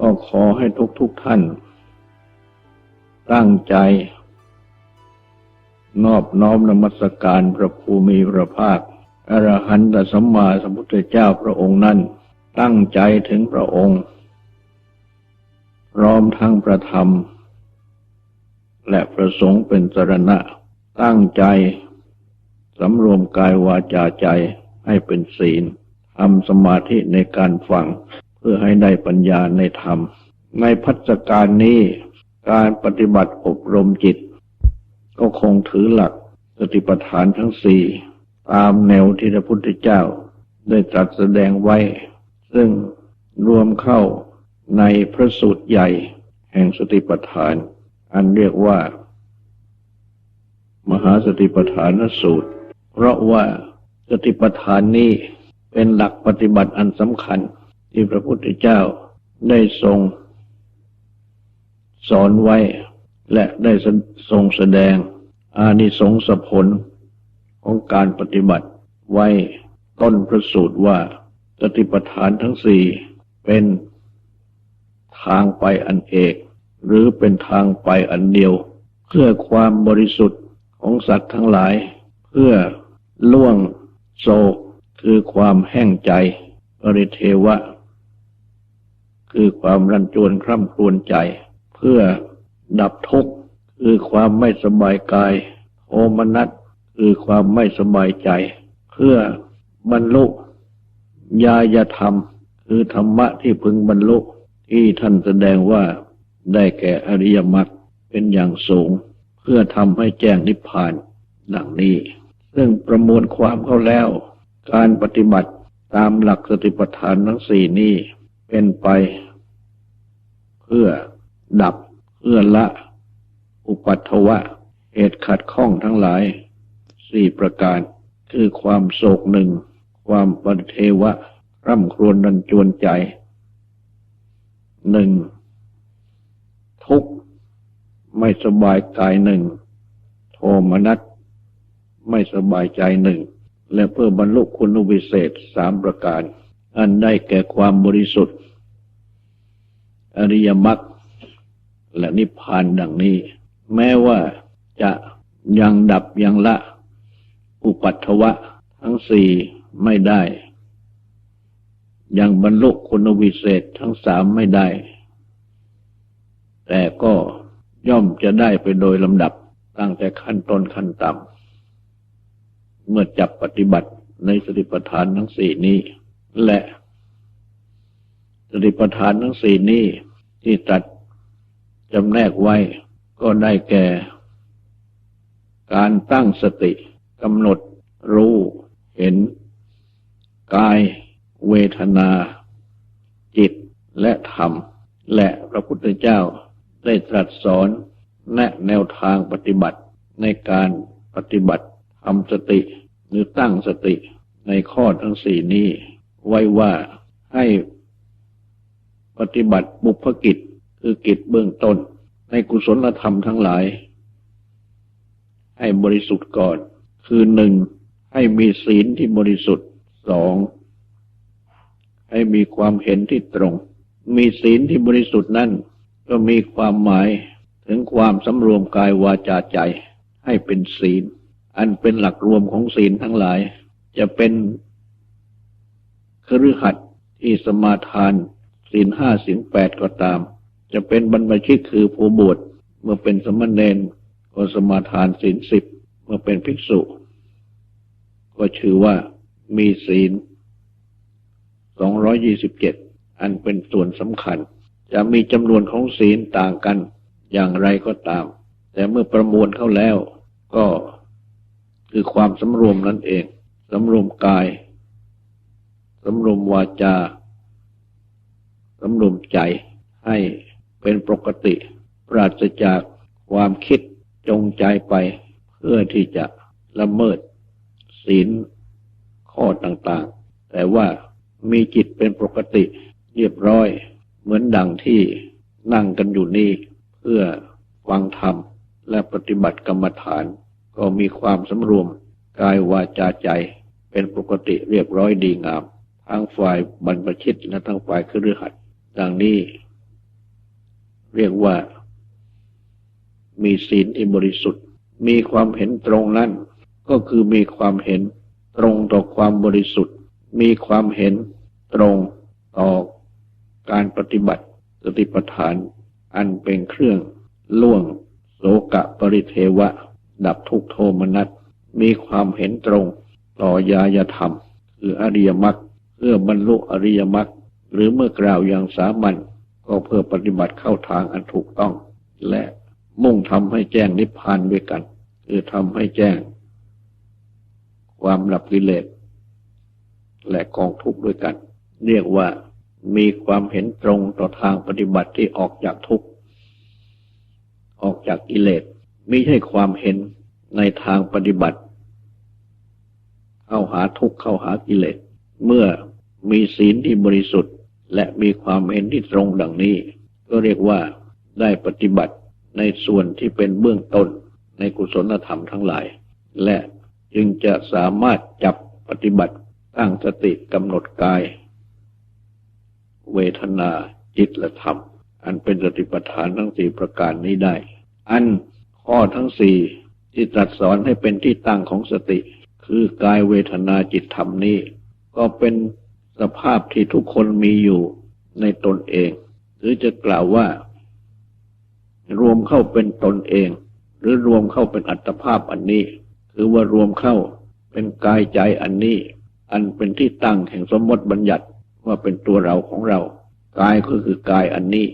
ก็ขอให้ทุกทุกๆท่าน ตั้งใจ นอบน้อมนมัสการพระภูมิพระภาคอรหันตสัมมาสัมพุทธเจ้าพระองค์นั้น ตั้งใจถึงพระองค์ พร้อมทั้งประธรรม และประสงค์เป็นสรณะ ตั้งใจสำรวมกายวาจาใจให้เป็นศีลทำสมาธิในการฟัง เพื่อให้ได้ปัญญาในธรรม ในพัฒการนี้การปฏิบัติอบรมจิต ก็คงถือหลักสติปัฏฐานทั้งสี่ตามแนวที่พระพุทธเจ้าได้ตรัสแสดงไว้ ซึ่งรวมเข้าในพระสูตรใหญ่แห่งสติปัฏฐาน อันเรียกว่า มหาสติปัฏฐานสูตร เพราะว่าสติปัฏฐานนี้เป็นหลักปฏิบัติอันสำคัญ ที่พระพุทธเจ้าได้ทรง สอนไว้ และได้ทรงแสดง อานิสงส์ผลของการปฏิบัติไว้ต้นพระสูตรว่าสติปัฏฐานทั้งสี่เป็นทางไปอันเอก หรือเป็นทางไปอันเดียว เพื่อความบริสุทธิ์ของสัตว์ทั้งหลาย เพื่อล่วงโศกคือความแห้งใจ ปริเทวะ คือความรันจวนคร่ำครวญใจ เพื่อดับทุกข์คือความไม่สบายกายโทมนัสคือความไม่สบายใจ เพื่อบรรลุญาญธรรม คือธรรมะที่พึงบรรลุที่ท่านแสดงว่าได้แก่อริยมรรคเป็นอย่างสูง เพื่อทำให้แจ้งนิพพานดังนี้ ซึ่งประมวลความเข้าแล้ว การปฏิบัติตามหลักสติปัฏฐานทั้งสี่นี้ เป็นไป เพื่อดับเพื่อละ อุปัตถวะเหตุขัดข้องทั้งหลายสี่ประการ คือความโศกหนึ่ง ความปริเทวะ ร่ำครวญรันจวนใจหนึ่งทุกข์ไม่สบายกายหนึ่ง โทมนัสไม่สบายใจหนึ่ง และเพื่อบรรลุคุณวิเศษสามประการ อันได้แก่ความบริสุทธิ์ อริยมรรคและนิพพานดังนี้ แม้ว่าจะยังดับยังละ อุปัตถวะทั้งสี่ไม่ได้ ยังบรรลุคุณวิเศษทั้งสามไม่ได้ แต่ก็ย่อมจะได้ไปโดยลำดับตั้งแต่ขั้นต้นขั้นต่ำเมื่อจับปฏิบัติในสติปัฏฐานทั้งสี่นี้ และ สติปัฏฐานทั้งสี่นี้ที่ตัดจำแนกไว้ก็ได้แก่ การตั้งสติกำหนดรู้เห็น กาย เวทนา จิตและธรรม และพระพุทธเจ้าได้ตรัสสอนแนะแนวทางปฏิบัติในการปฏิบัติทำสติหรือตั้งสติในข้อทั้งสี่นี้ ไว้ว่าให้ปฏิบัติบุพกิจคือกิจเบื้องต้น ในกุศลธรรมทั้งหลาย ให้บริสุทธิ์ก่อน คือหนึ่งให้มีศีลที่บริสุทธิ์สองให้มีความเห็นที่ตรง มีศีลที่บริสุทธิ์นั่นก็มีความหมายถึงความสำรวมกายวาจาใจ ให้เป็นศีล อันเป็นหลักรวมของศีลทั้งหลาย จะเป็น คฤหัสถ์ที่สมาทานศีลห้าศีลแปดก็ตาม จะเป็นบรรพชิตคือผู้บวชเมื่อเป็นสมณเณรก็สมาทานศีลสิบเมื่อเป็นภิกษุ ก็ชื่อว่ามีศีลสองร้อยยี่สิบเจ็ดอันเป็นส่วนสำคัญ จะมีจำนวนของศีลต่างกันอย่างไรก็ตาม แต่เมื่อประมวลเข้าแล้วก็คือความสำรวมนั่นเองสำรวมกาย สำรวมวาจาสำรวมใจให้เป็นปกติ ปราศจากความคิดจงใจไป เพื่อที่จะละเมิดศีลข้อต่างๆ แต่ว่ามีจิตเป็นปกติเรียบร้อย เหมือนดังที่นั่งกันอยู่นี่เพื่อฟังธรรมและปฏิบัติกรรมฐาน ก็มีความสำรวมกายวาจาใจเป็นปกติเรียบร้อยดีงาม ทั้งฝ่ายบรรพชิตและทั้งฝ่ายครือขัดดังนี้ เรียกว่า มีศีลที่บริสุทธิ์ มีความเห็นตรงนั้น ก็คือมีความเห็นตรงต่อความบริสุทธิ์ มีความเห็นตรงต่อการปฏิบัติสติปัฏฐานอันเป็นเครื่องล่วงโสกะปริเทวะ ดับทุกโทมนัสมีความเห็นตรงต่อยายธรรม คืออริยมรรค เพื่อบรรลุอริยมรรคหรือเมื่อกล่าวอย่างสามัญก็เพื่อปฏิบัติเข้าทางอันถูกต้อง และมุ่งทำให้แจ้งนิพพานด้วยกัน คือทำให้แจ้ง ความหลับกิเลสและกองทุกข์ด้วยกัน เรียกว่ามีความเห็นตรงต่อทางปฏิบัติที่ออกจากทุกข์ออกจากกิเลสไม่ใช่ความเห็นในทางปฏิบัติ เข้าหาทุกข์เข้าหากิเลส เมื่อมีศีลที่บริสุทธิ์ และมีความเห็นที่ตรงดังนี้ ก็เรียกว่าได้ปฏิบัติในส่วนที่เป็นเบื้องต้นในกุศลธรรมทั้งหลาย และจึงจะสามารถจับปฏิบัติตั้งสติกำหนดกาย เวทนาจิตและธรรม อันเป็นสติปัฏฐานทั้งสี่ประการนี้ได้ อันข้อทั้งสี่ที่ตรัสสอนให้เป็นที่ตั้งของสติ คือกายเวทนาจิตธรรมนี้ ก็เป็นสภาพที่ทุกคนมีอยู่ในตนเอง หรือจะกล่าวว่า รวมเข้าเป็นตนเอง หรือรวมเข้าเป็นอัตภาพอันนี้ คือว่ารวมเข้าเป็นกายใจอันนี้ อันเป็นที่ตั้งแห่งสมมติบัญญัติว่าเป็นตัวเราของเรา กายก็คือกายอันนี้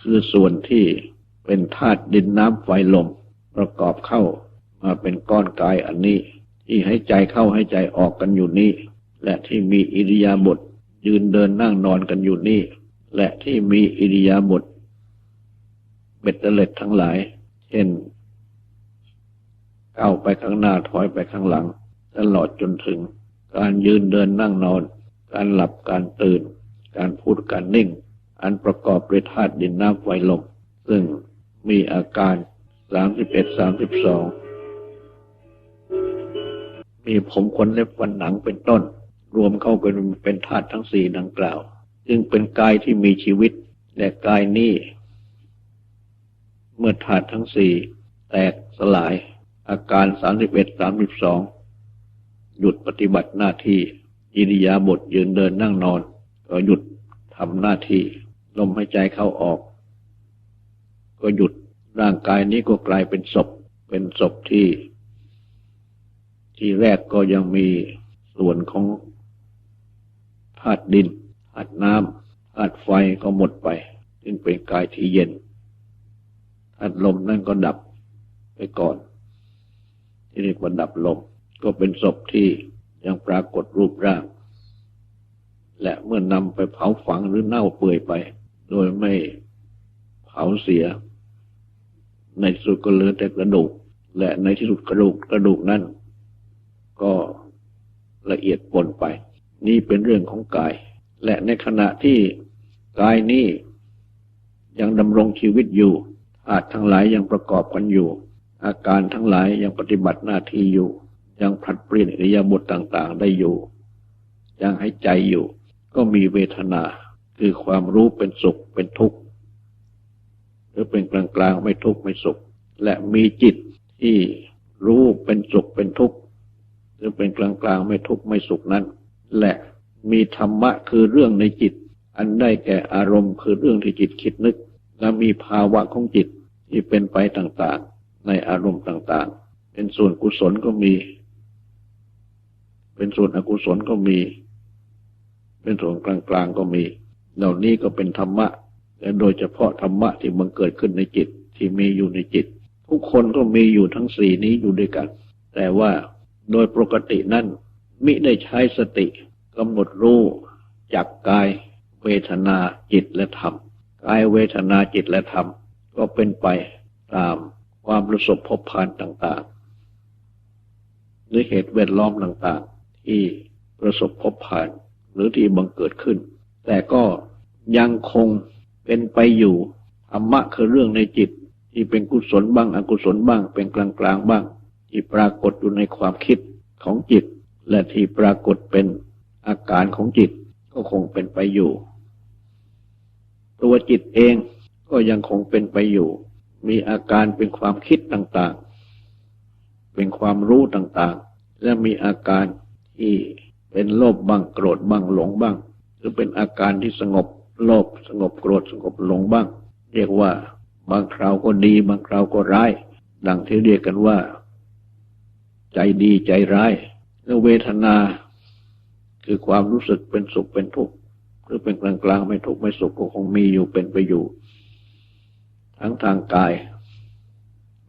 คือส่วนที่เป็นธาตุดินน้ำไฟลม ประกอบเข้ามาเป็นก้อนกายอันนี้ ที่ให้ใจเข้าให้ใจออกกันอยู่นี้ และที่มีอิริยาบถยืนเดินนั่งนอนกันอยู่นี่ และที่มีอิริยาบถเบ็ดเตล็ดทั้งหลาย เช่นก้าวไปข้างหน้าถอยไปข้างหลัง ตลอดจนถึง การยืนเดินนั่งนอน การหลับการตื่น การพูดการนิ่ง อันประกอบด้วยธาตุดินน้ำไฟลมซึ่งมีอาการสามสิบเอ็ดสามสิบสองมีผมขนเล็บฟันหนังเป็นต้น รวมเข้าเป็นเป็นธาตุทั้งสี่ดังกล่าวจึงเป็นกายที่มีชีวิตและกายนี้เมื่อธาตุทั้งสี่แตกสลาย อาการสามสิบเอ็ดสามสิบสองหยุดปฏิบัติหน้าที่อิริยาบถยืนเดินนั่งนอน ก็หยุดทำหน้าที่ลมหายใจเข้าออก ก็หยุดร่างกายนี้ก็กลายเป็นศพ เป็นศพที่ ที่แรกก็ยังมีส่วนของ ธาตุดินธาตุน้ำธาตุไฟก็หมดไปจึงเป็นกายที่เย็นธาตุลมนั่นก็ดับไปก่อน ที่เรียกว่าดับลม ก็เป็นศพที่ยังปรากฏรูปร่าง และเมื่อนำไปเผาฝังหรือเน่าเปื่อยไป โดยไม่เผาเสีย ในที่สุดก็เหลือแต่กระดูก และในที่สุดกระดูกกระดูกนั้นก็ละเอียดปนไป นี่เป็นเรื่องของกาย และในขณะที่กายนี้ยังดำรงชีวิตอยู่อาจทั้งหลายยังประกอบกันอยู่ อาการทั้งหลายยังปฏิบัติหน้าที่อยู่ ยังผลัดเปลี่ยนอริยบถต่างๆ ได้อยู่ ยังให้ใจอยู่ ก็มีเวทนาคือความรู้เป็นสุขเป็นทุกข์หรือเป็นกลางกลางไม่ทุกข์ไม่สุข และมีจิตที่รู้เป็นสุขเป็นทุกข์หรือเป็นกลางกลางไม่ทุกข์ไม่สุขนั้น และมีธรรมะคือเรื่องในจิต อันได้แก่อารมณ์คือเรื่องที่จิตคิดนึก และมีภาวะของจิตที่เป็นไปต่างๆ ในอารมณ์ต่างๆ เป็นส่วนกุศลก็มี เป็นส่วนอกุศลก็มี เป็นส่วนกลางๆก็มี เหล่านี้ก็เป็นธรรมะและโดยเฉพาะธรรมะที่มันเกิดขึ้นในจิตที่มีอยู่ในจิต ทุกคนก็มีอยู่ทั้งสี่นี้อยู่ด้วยกัน แต่ว่าโดยปกตินั้น มิได้ใช้สติกำหนดรู้จักกายเวทนาจิตและธรรม กายเวทนาจิตและธรรม ก็เป็นไปตามความประสบพบผ่านต่างๆ หรือเหตุแวดล้อมต่างๆ ที่ประสบพบผ่านหรือที่บังเกิดขึ้น แต่ก็ยังคงเป็นไปอยู่ธรรมะคือเรื่องในจิต ที่เป็นกุศลบ้างอกุศลบ้าง เป็นกลางกลางบ้าง ที่ปรากฏอยู่ในความคิดของจิต และที่ปรากฏเป็นอาการของจิตก็คงเป็นไปอยู่ ตัวจิตเองก็ยังคงเป็นไปอยู่ มีอาการเป็นความคิดต่างๆ เป็นความรู้ต่างๆ และมีอาการที่เป็นโลภบ้างโกรธบ้างหลงบ้าง หรือเป็นอาการที่สงบโลภสงบโกรธสงบหลงบ้าง เรียกว่าบางคราวก็ดี บางคราวก็ร้าย ดังที่เรียกกันว่า ใจดีใจร้าย แล้วเวทนาคือความรู้สึกเป็นสุขเป็นทุกข์หรือเป็นกลางกลางไม่ทุกข์ไม่สุขก็คงมีอยู่เป็นไปอยู่ ทั้งทางกาย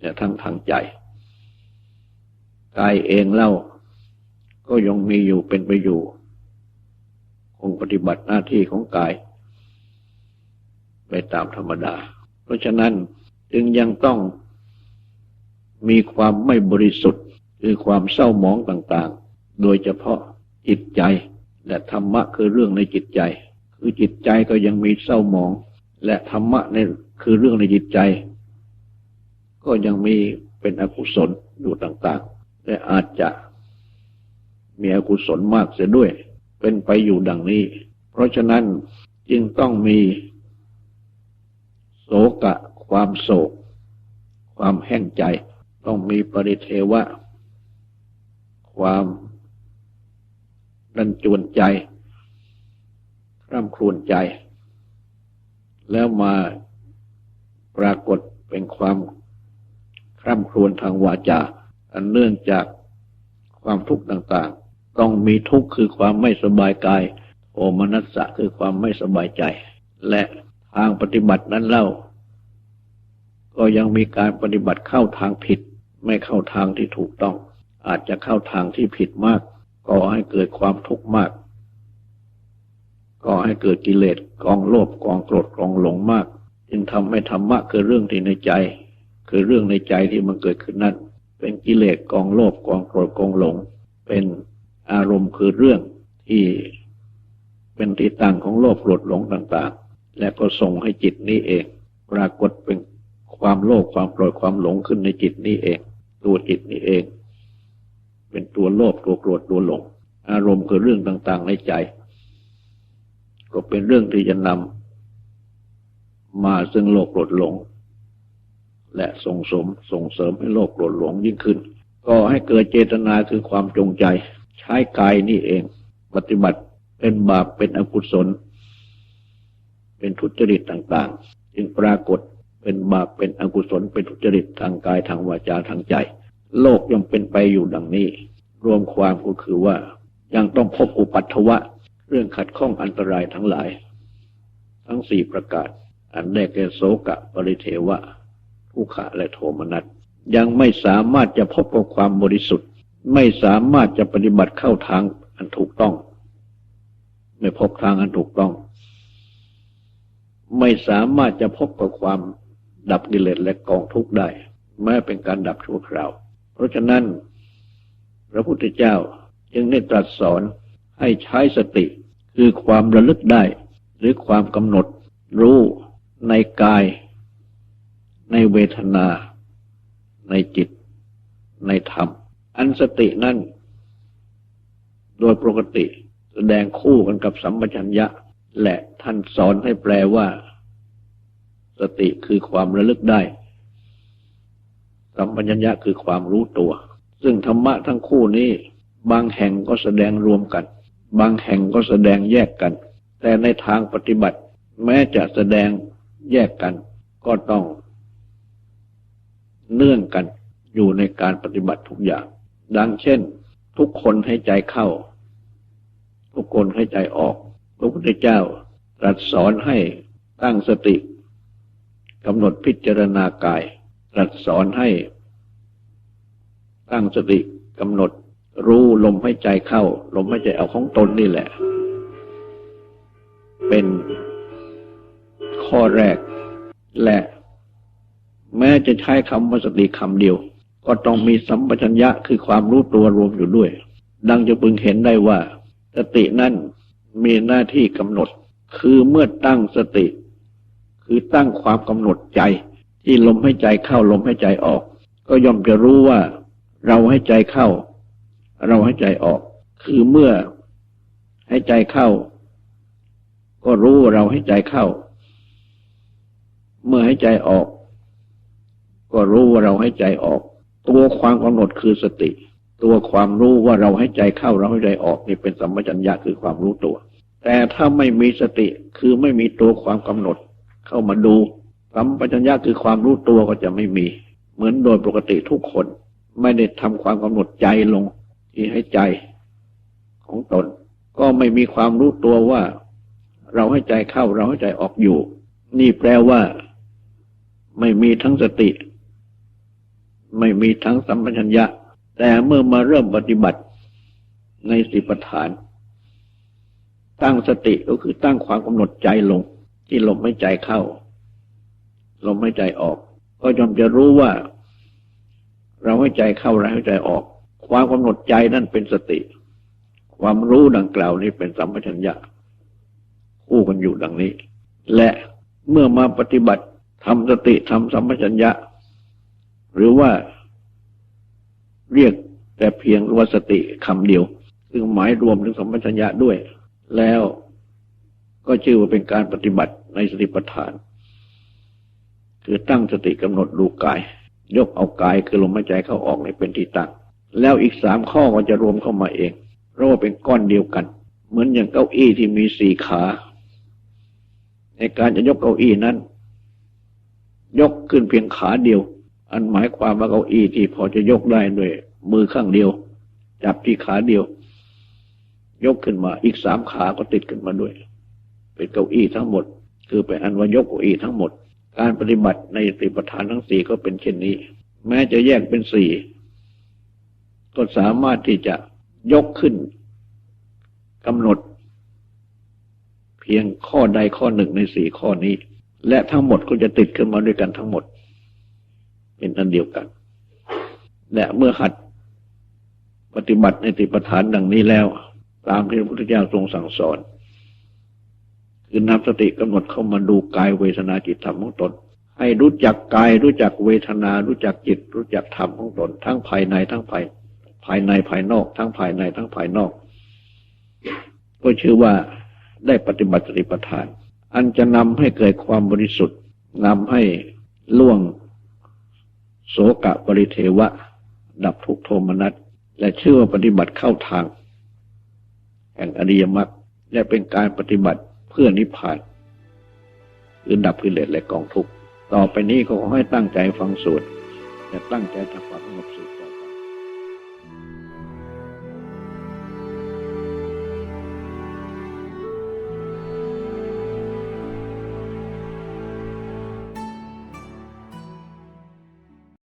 และทั้งทางใจ กายเองเล่าก็ยังมีอยู่เป็นไปอยู่ คงปฏิบัติหน้าที่ของกายไปตามธรรมดา เพราะฉะนั้นจึงยังต้องมีความไม่บริสุทธิ์ คือความเศร้าหมองต่างๆ โดยเฉพาะจิตใจ และธรรมะคือเรื่องในจิตใจ คือจิตใจก็ยังมีเศร้าหมอง และธรรมะในคือเรื่องในจิตใจ ก็ยังมีเป็นอกุศลอยู่ต่างๆ และอาจจะมีอกุศลมากเสียด้วย เป็นไปอยู่ดังนี้ เพราะฉะนั้นจึงต้องมีโศกะความโศก ความแห้งใจ ต้องมีปริเทวะ ความ รันจวนใจคร่ำครวญใจ แล้วมาปรากฏเป็นความคร่ำครวญทางวาจา อันเนื่องจากความทุกข์ต่างๆ ต้องมีทุกข์คือความไม่สบายกาย โอมนัสสะคือความไม่สบายใจ และทางปฏิบัตินั้นเล่า ก็ยังมีการปฏิบัติเข้าทางผิด ไม่เข้าทางที่ถูกต้อง อาจจะเข้าทางที่ผิดมาก ก่อให้เกิดความทุกข์มาก ก่อให้เกิดกิเลสกองโลภกองโกรธกองหลงมาก จึงทำให้ธรรมะคือเรื่องที่ในใจ คือเรื่องในใจที่มันเกิดขึ้นนั้นเป็นกิเลสกองโลภกองโกรธกองหลง เป็นอารมณ์คือเรื่องที่เป็นที่ตั้งของโลภโกรธหลงต่างๆ และก็ส่งให้จิตนี้เอง ปรากฏเป็นความโลภความโกรธความหลงขึ้นในจิตนี้เอง ตัวจิตนี้เอง เป็นตัวโลภตัวโกรธตัวหลง อารมณ์คือเรื่องต่างๆในใจ ก็เป็นเรื่องที่จะนำมาซึ่งโลภโกรธหลง และส่งสมส่งเสริมให้โลภโกรธหลงยิ่งขึ้น ก็ให้เกิดเจตนาคือความจงใจ ใช้กายนี่เอง ปฏิบัติเป็นบาปเป็นอกุศล เป็นทุจริตต่างๆ จึงปรากฏเป็นบาปเป็นอกุศลเป็นทุจริตทางกายทางวาจาทางใจ โลกยังเป็นไปอยู่ดังนี้ รวมความก็คือว่ายังต้องพบอุปัตถวะ เรื่องขัดข้องอันตรายทั้งหลาย ทั้งสี่ประการอันแรกแก่โสกะปริเทวะทุกขะและโทมนัสยังไม่สามารถจะพบกับความบริสุทธิ์ ไม่สามารถจะปฏิบัติเข้าทางอันถูกต้อง ไม่พบทางอันถูกต้อง ไม่สามารถจะพบกับความดับกิเลสและกองทุกข์ได้แม้เป็นการดับชั่วคราว เพราะฉะนั้น พระพุทธเจ้าจึงได้ตรัสสอนให้ใช้สติ คือความระลึกได้ หรือความกำหนดรู้ในกาย ในเวทนา ในจิต ในธรรม อันสตินั่น โดยปกติแสดงคู่กันกับสัมปชัญญะ และท่านสอนให้แปลว่า สติคือความระลึกได้ สัมปัญญะคือความรู้ตัว ซึ่งธรรมะทั้งคู่นี้ บางแห่งก็แสดงรวมกัน บางแห่งก็แสดงแยกกัน แต่ในทางปฏิบัติ แม้จะแสดงแยกกัน ก็ต้อง เนื่องกันอยู่ในการปฏิบัติทุกอย่าง ดังเช่น ทุกคนให้ใจเข้า ทุกคนให้ใจออก พระพุทธเจ้าตรัสสอนให้ตั้งสติกำหนดพิจารณากาย ตรัสสอนให้ตั้งสติกำหนดรู้ลมให้ใจเข้า ลมให้ใจเอาของตนนี่แหละ เป็นข้อแรกและ แม้จะใช้คำว่าสติคำเดียว ก็ต้องมีสัมปชัญญะคือความรู้ตัวรวมอยู่ด้วย ดังจะพึงเห็นได้ว่า สตินั้นมีหน้าที่กำหนด คือเมื่อตั้งสติ คือตั้งความกำหนดใจ ที่ลมให้ใจเข้าลมให้ใจออก ก็ย่อมจะรู้ว่า เราให้ใจเข้า เราให้ใจออก คือเมื่อให้ใจเข้า ก็รู้ว่าเราให้ใจเข้า เมื่อให้ใจออก ก็รู้ว่าเราให้ใจออก ตัวความกำหนดคือสติ ตัวความรู้ว่าเราให้ใจเข้า เราให้ใจออกนี่เป็นสัมปชัญญะคือความรู้ตัว แต่ถ้าไม่มีสติคือไม่มีตัวความกำหนดเข้ามาดู สัมปชัญญะคือความรู้ตัวก็จะไม่มี เหมือนโดยปกติทุกคน ไม่ได้ทำความกำหนดใจลงที่ให้ใจของตน ก็ไม่มีความรู้ตัวว่า เราให้ใจเข้าเราให้ใจออกอยู่ นี่แปลว่า ไม่มีทั้งสติ ไม่มีทั้งสัมปชัญญะ แต่เมื่อมาเริ่มปฏิบัติในสิปฐาน ตั้งสติก็คือตั้งความกำหนดใจลง ที่ลมให้ใจเข้า ลมให้ใจออก ก็ย่อมจะรู้ว่า เราให้ใจเข้าเราให้ใจออก ความกำหนดใจนั่นเป็นสติ ความรู้ดังกล่าวนี้เป็นสัมปชัญญะคู่กันอยู่ดังนี้ และเมื่อมาปฏิบัติทำสติทำสัมปชัญญะ หรือว่าเรียกแต่เพียงว่าสติคำเดียว ซึ่งหมายรวมถึงสัมปชัญญะด้วย แล้วก็ชื่อว่าเป็นการปฏิบัติในสติปัฏฐาน คือตั้งสติกำหนดดูกาย ยกเอากายคือลมหายใจเข้าออกในเป็นที่ตั้ง แล้วอีกสามข้อก็จะรวมเข้ามาเอง เพราะว่าเป็นก้อนเดียวกัน เหมือนอย่างเก้าอี้ที่มีสี่ขา ในการจะยกเก้าอี้นั้น ยกขึ้นเพียงขาเดียว อันหมายความว่าเก้าอี้ที่พอจะยกได้ด้วยมือข้างเดียว จับที่ขาเดียว ยกขึ้นมาอีกสามขาก็ติดขึ้นมาด้วย เป็นเก้าอี้ทั้งหมด คือเป็นอันว่ายกเก้าอี้ทั้งหมด การปฏิบัติในสติปัฏฐานทั้งสี่ก็เป็นเช่นนี้ แม้จะแยกเป็นสี่ก็สามารถที่จะยกขึ้นกำหนด เพียงข้อใดข้อหนึ่งในสี่ข้อนี้ และทั้งหมดก็จะติดขึ้นมาด้วยกันทั้งหมด เป็นอันเดียวกัน และเมื่อหัดปฏิบัติในติปฐานดังนี้แล้ว ตามที่พระพุทธเจ้าทรงสั่งสอน คือนำสติกำหนดเข้ามาดูกายเวทนาจิตธรรมของตน ให้รู้จักกายรู้จักเวทนา รู้จักจิต รู้จักธรรมของตน ทั้งภายในทั้งภายภายในภายนอก ทั้งภายในทั้งภายนอก ก็ชื่อว่าได้ปฏิบัติสติปัฏฐาน อันจะนำให้เกิดความบริสุทธิ์นำให้ล่วงโสกะปริเทวะ ดับทุกโทมนัสและชื่อว่าปฏิบัติเข้าทาง แห่งอริยมรรคและเป็นการปฏิบัติ พื่อนิพพานคือดับกิเลสและกองทุกข์ต่อไปนี้ก็ขอให้ตั้งใจฟังสวดและตั้งใจทำความสงบสุข